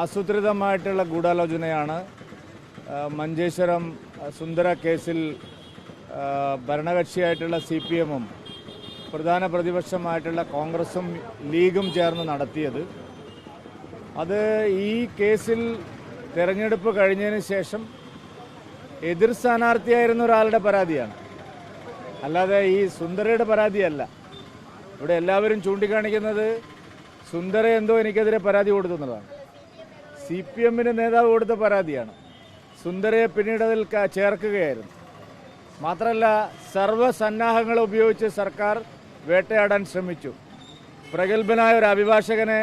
ആസൂത്രിതമായിട്ടുള്ള ഗൂഢാലോചനയാണ് മഞ്ചേശ്വരം സുന്ദര കേസിൽ ഭരണകക്ഷിയായിട്ടുള്ള C P എമ്മും പ്രധാന പ്രതിപക്ഷമായിട്ടുള്ള കോൺഗ്രസും ലീഗും ചേർന്ന് നടത്തിയത്. അത് ഈ കേസിൽ തെരഞ്ഞെടുപ്പ് കഴിഞ്ഞതിന് ശേഷം എതിർ സ്ഥാനാർത്ഥിയായിരുന്ന ഒരാളുടെ പരാതിയാണ്. അല്ലാതെ ഈ സുന്ദരയുടെ പരാതിയല്ല. ഇവിടെ എല്ലാവരും ചൂണ്ടിക്കാണിക്കുന്നത് സുന്ദര എന്തോ എനിക്കെതിരെ പരാതി കൊടുത്തു എന്നുള്ളതാണ്. സി പി എമ്മിന്റെ നേതാവ് കൊടുത്ത പരാതിയാണ്. സുന്ദരയെ പിന്നീട് അതിൽ ചേർക്കുകയായിരുന്നു. മാത്രമല്ല സർവസന്നാഹങ്ങൾ ഉപയോഗിച്ച് സർക്കാർ വേട്ടയാടാൻ ശ്രമിച്ചു. പ്രഗത്ഭനായ ഒരു അഭിഭാഷകനെ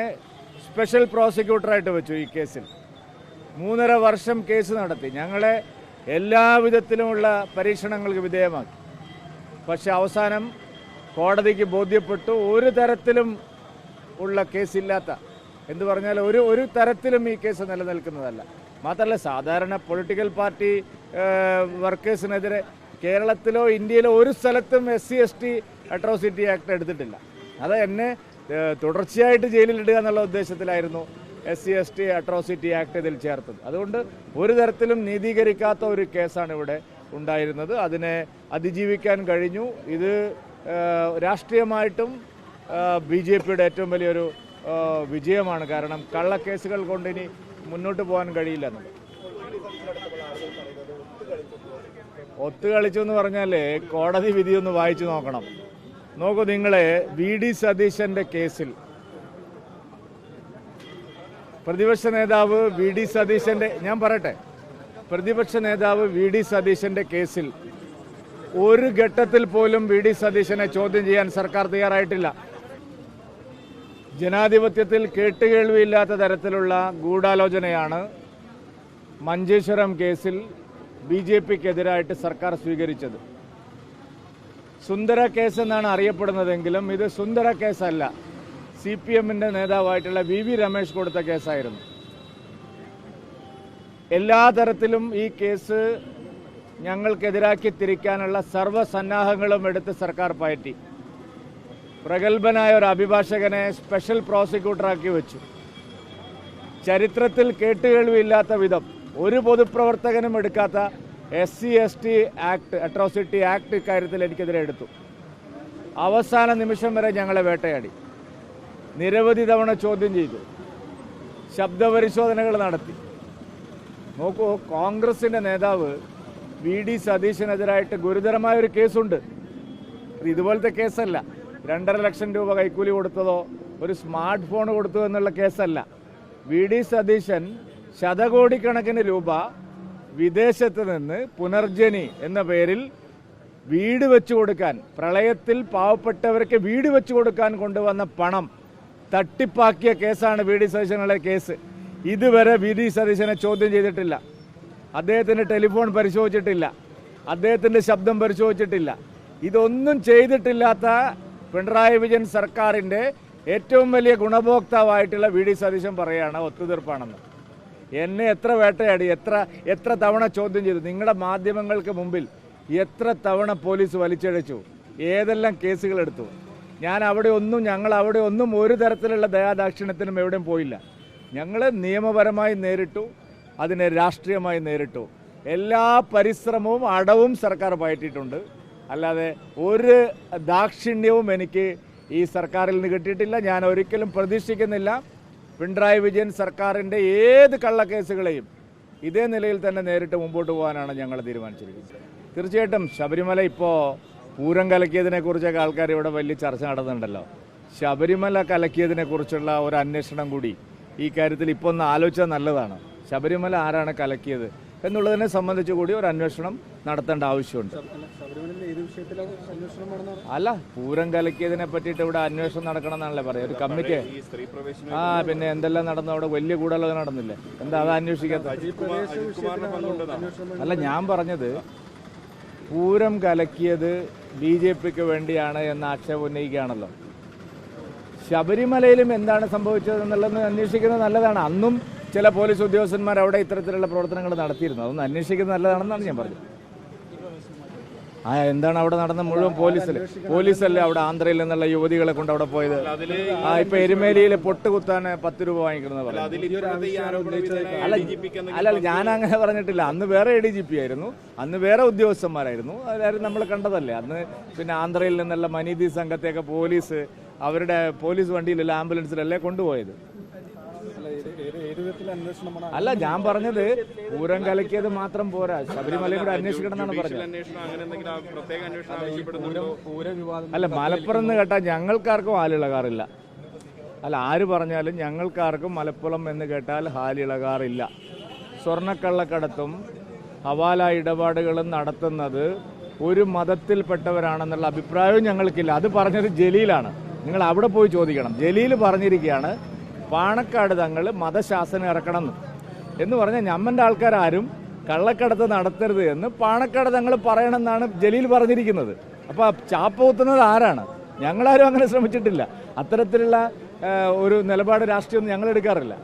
സ്പെഷ്യൽ പ്രോസിക്യൂട്ടറായിട്ട് വെച്ചു ഈ കേസിൽ. മൂന്നര വർഷം കേസ് നടത്തി. ഞങ്ങളെ എല്ലാവിധത്തിലുമുള്ള പരീക്ഷണങ്ങൾക്ക് വിധേയമാക്കി. പക്ഷെ അവസാനം കോടതിക്ക് ബോധ്യപ്പെട്ടു. ഒരു തരത്തിലും ഉള്ള കേസില്ലാത്ത എന്ന് പറഞ്ഞാൽ ഒരു ഒരു തരത്തിലും ഈ കേസ് നിലനിൽക്കുന്നതല്ല. മാത്രമല്ല സാധാരണ പൊളിറ്റിക്കൽ പാർട്ടി വർക്കേഴ്സിനെതിരെ കേരളത്തിലോ ഇന്ത്യയിലോ ഒരു സ്ഥലത്തും S C S T atrocity act എടുത്തിട്ടില്ല. അത് എന്നെ തുടർച്ചയായിട്ട് ജയിലിലിടുക എന്നുള്ള ഉദ്ദേശത്തിലായിരുന്നു S C S T atrocity act ഇതിൽ ചേർത്തത്. അതുകൊണ്ട് ഒരു തരത്തിലും നീതീകരിക്കാത്ത ഒരു കേസാണ് ഇവിടെ ഉണ്ടായിരുന്നത്. അതിനെ അതിജീവിക്കാൻ കഴിഞ്ഞു. ഇത് രാഷ്ട്രീയമായിട്ടും ബി ജെ പിയുടെ ഏറ്റവും വലിയൊരു വിജയമാണ്. കാരണം കള്ളക്കേസുകൾ കൊണ്ട് ഇനി മുന്നോട്ട് പോകാൻ കഴിയില്ല ഒത്തുകളിച്ചു എന്ന് പറഞ്ഞാൽ കോടതി വിധി ഒന്ന് വായിച്ചു നോക്കണം. നോക്കൂ നിങ്ങളെ വി ഡി സതീശന്റെ കേസിൽ. പ്രതിപക്ഷ നേതാവ് വി ഡി സതീശന്റെ ഞാൻ പറയട്ടെ. പ്രതിപക്ഷ നേതാവ് വി ഡി സതീശന്റെ കേസിൽ ഒരു ഘട്ടത്തിൽ പോലും വി ഡി സതീശനെ ചോദ്യം ചെയ്യാൻ സർക്കാർ തയ്യാറായിട്ടില്ല. ജനാധിപത്യത്തിൽ കേട്ടുകേൾവിയില്ലാത്ത തരത്തിലുള്ള ഗൂഢാലോചനയാണ് മഞ്ചേശ്വരം കേസിൽ ബി ജെ പിക്കെതിരായിട്ട് സർക്കാർ സ്വീകരിച്ചത്. സുന്ദര കേസ് എന്നാണ് അറിയപ്പെടുന്നതെങ്കിലും ഇത് സുന്ദര കേസല്ല. സി പി എമ്മിന്റെ നേതാവായിട്ടുള്ള വി വി രമേശ് കൊടുത്ത കേസായിരുന്നു. എല്ലാ തരത്തിലും ഈ കേസ് ഞങ്ങൾക്കെതിരാക്കി തിരിക്കാനുള്ള സർവസന്നാഹങ്ങളും എടുത്ത് സർക്കാർ പയറ്റി. പ്രഗത്ഭനായ ഒരു അഭിഭാഷകനെ സ്പെഷ്യൽ പ്രോസിക്യൂട്ടറാക്കി വെച്ചു. ചരിത്രത്തിൽ കേട്ടുകേൾവിയില്ലാത്ത വിധം ഒരു പൊതുപ്രവർത്തകനും എടുക്കാത്ത S C S T act atrocity act ഇക്കാര്യത്തിൽ എനിക്കെതിരെ എടുത്തു. അവസാന നിമിഷം വരെ ഞങ്ങളെ വേട്ടയാടി. നിരവധി തവണ ചോദ്യം ചെയ്തു. ശബ്ദപരിശോധനകൾ നടത്തി. നോക്കൂ കോൺഗ്രസിന്റെ നേതാവ് വി. ഡി. സതീശനെതിരായിട്ട് ഗുരുതരമായ ഒരു കേസുണ്ട്. ഇത് ഇതുപോലത്തെ കേസല്ല. രണ്ടര ലക്ഷം രൂപ കൈക്കൂലി കൊടുത്തതോ ഒരു സ്മാർട്ട് ഫോൺ കൊടുത്തു എന്നുള്ള കേസല്ല. വി ഡി സതീശൻ ശതകോടിക്കണക്കിന് രൂപ വിദേശത്ത് നിന്ന് പുനർജനി എന്ന പേരിൽ വീട് വെച്ചു കൊടുക്കാൻ പ്രളയത്തിൽ പാവപ്പെട്ടവർക്ക് വീട് വെച്ചു കൊടുക്കാൻ കൊണ്ടുവന്ന പണം തട്ടിപ്പാക്കിയ കേസാണ് വി ഡി സതീശനുള്ള കേസ്. ഇതുവരെ വി ഡി സതീശനെ ചോദ്യം ചെയ്തിട്ടില്ല. അദ്ദേഹത്തിന്റെ ടെലിഫോൺ പരിശോധിച്ചിട്ടില്ല. അദ്ദേഹത്തിന്റെ ശബ്ദം പരിശോധിച്ചിട്ടില്ല. ഇതൊന്നും ചെയ്തിട്ടില്ലാത്ത പിണറായി വിജയൻ സർക്കാരിന്റെ ഏറ്റവും വലിയ ഗുണഭോക്താവായിട്ടുള്ള വി ഡി സതീശൻ പറയുകയാണ് ഒത്തുതീർപ്പാണെന്ന്. എന്നെ എത്ര വേട്ടയാടി എത്ര എത്ര തവണ ചോദ്യം ചെയ്തു. നിങ്ങളുടെ മാധ്യമങ്ങൾക്ക് മുമ്പിൽ എത്ര തവണ പോലീസ് വലിച്ചഴച്ചു ഏതെല്ലാം കേസുകൾ എടുത്തു ഞാൻ അവിടെ ഒന്നും ഞങ്ങൾ അവിടെ ഒന്നും ഒരു തരത്തിലുള്ള ദയാദാക്ഷിണ്യത്തിനും എവിടെയും പോയില്ല. ഞങ്ങൾ നിയമപരമായി നേരിട്ടു അതിനെ രാഷ്ട്രീയമായി നേരിട്ടു. എല്ലാ പരിശ്രമവും അടവും സർക്കാർ പയറ്റിയിട്ടുണ്ട്. അല്ലാതെ ഒരു ദാക്ഷിണ്യവും എനിക്ക് ഈ സർക്കാരിൽ നിന്ന് കിട്ടിയിട്ടില്ല. ഞാൻ ഒരിക്കലും പ്രതീക്ഷിക്കുന്നില്ല. പിണറായി വിജയൻ സർക്കാരിന്റെ ഏത് കള്ളക്കേസുകളെയും ഇതേ നിലയിൽ തന്നെ നേരിട്ട് മുമ്പോട്ട് പോകാനാണ് ഞങ്ങൾ തീരുമാനിച്ചിരിക്കുന്നത്. തീർച്ചയായിട്ടും ശബരിമല ഇപ്പോൾ പൂരം കലക്കിയതിനെക്കുറിച്ചൊക്കെ ആൾക്കാർ ഇവിടെ വലിയ ചർച്ച നടന്നുണ്ടല്ലോ ശബരിമല കലക്കിയതിനെക്കുറിച്ചുള്ള ഒരു അന്വേഷണം കൂടി ഈ കാര്യത്തിൽ ഇപ്പോൾ ഒന്ന് ആലോചിച്ചാൽ നല്ലതാണ്. ശബരിമല ആരാണ് കലക്കിയത്? എന്നുള്ളതിനെ സംബന്ധിച്ച് കൂടി ഒരു അന്വേഷണം നടത്തേണ്ട ആവശ്യമുണ്ട്. അല്ല പൂരം കലക്കിയതിനെ പറ്റിയിട്ട് ഇവിടെ അന്വേഷണം നടക്കണം എന്നാണല്ലേ പറയാം ഒരു കമ്മിറ്റി. ആ പിന്നെ എന്തെല്ലാം നടന്നു? അവിടെ വലിയ കൂടുതലൊക്കെ നടന്നില്ലേ? എന്താ അത് അന്വേഷിക്കാത്ത? അല്ല ഞാൻ പറഞ്ഞത് പൂരം കലക്കിയത് ബി ജെ പിക്ക് വേണ്ടിയാണ് എന്ന ആക്ഷേപം ഉന്നയിക്കുകയാണല്ലോ. ശബരിമലയിലും എന്താണ് സംഭവിച്ചത് എന്നുള്ളത് അന്വേഷിക്കുന്നത് നല്ലതാണ്. അന്നും ചില പോലീസ് ഉദ്യോഗസ്ഥന്മാർ അവിടെ ഇത്തരത്തിലുള്ള പ്രവർത്തനങ്ങൾ നടത്തിയിരുന്നു. അതൊന്ന് അന്വേഷിക്കുന്നത് നല്ലതാണെന്നാണ് ഞാൻ പറഞ്ഞത്. ആ എന്താണ് അവിടെ നടന്ന മുഴുവൻ പോലീസിൽ? പോലീസല്ലേ അവിടെ ആന്ധ്രയിൽ നിന്നുള്ള യുവതികളെ കൊണ്ട് അവിടെ പോയത്? ആ ഇപ്പൊ എരുമേലിയിൽ പൊട്ടുകുത്താൻ പത്ത് രൂപ വാങ്ങിക്കുന്നത് പറഞ്ഞു അതിൽ ഇപ്പോഴത്തെ ഈ ആരോപണ അല്ല അല്ല അല്ല, ഞാൻ അങ്ങനെ പറഞ്ഞിട്ടില്ല. അന്ന് വേറെ എ ഡി ജി പി ആയിരുന്നു. അന്ന് വേറെ ഉദ്യോഗസ്ഥന്മാരായിരുന്നു. അതായത് നമ്മൾ കണ്ടതല്ലേ. അന്ന് പിന്നെ ആന്ധ്രയിൽ നിന്നുള്ള മനീതി സംഘത്തെയൊക്കെ പോലീസ് അവരുടെ പോലീസ് വണ്ടിയിലല്ല ആംബുലൻസിലല്ലേ കൊണ്ടുപോയത് അല്ല ഏത് ഏത് ഏത് വിധത്തിലെ അന്വേഷണമാണ് അല്ല ഞാൻ പറഞ്ഞത് പൂരം കലക്കിയത് മാത്രം പോരാ. ശബരിമലയും കൂടെ അന്വേഷിക്കണം എന്നാണ് പറഞ്ഞത്. അന്വേഷണം അങ്ങനെ എന്തെങ്കിലും ആ പ്രത്യേക അന്വേഷണം ആവശ്യപ്പെടുന്നുണ്ടോ? പൂരവിവാദം അല്ല മലപ്പുറം എന്ന് കേട്ടാൽ ഞങ്ങൾക്കാർക്കും ആലിളകാറില്ല അല്ല ആര് പറഞ്ഞാലും ഞങ്ങൾക്കാർക്കും മലപ്പുറം എന്ന് കേട്ടാൽ ഹാലിളകാറില്ല. സ്വർണക്കള്ളക്കടത്തും ഹവാല ഇടപാടുകളും നടത്തുന്നത് ഒരു മതത്തിൽപ്പെട്ടവരാണെന്നുള്ള അഭിപ്രായവും ഞങ്ങൾക്കില്ല. അത് പറഞ്ഞത് ജലീലാണ്. നിങ്ങൾ അവിടെ പോയി ചോദിക്കണം. ജലീൽ പറഞ്ഞിരിക്കുകയാണ് പാണക്കാട് തങ്ങൾ മതശാസനം ഇറക്കണം എന്ന്. പറഞ്ഞാൽ ഞമ്മന്റെ ആൾക്കാരും കള്ളക്കടത്ത് നടത്തരുത് എന്ന് പാണക്കാട് തങ്ങൾ പറയണമെന്നാണ് ജലീൽ പറഞ്ഞിരിക്കുന്നത്. അപ്പോൾ ചാപ്പ കുത്തുന്നത് ആരാണ്? ഞങ്ങളാരും അങ്ങനെ ശ്രമിച്ചിട്ടില്ല. അത്തരത്തിലുള്ള ഒരു നിലപാട് രാഷ്ട്രീയം ഞങ്ങൾ എടുക്കാറില്ല.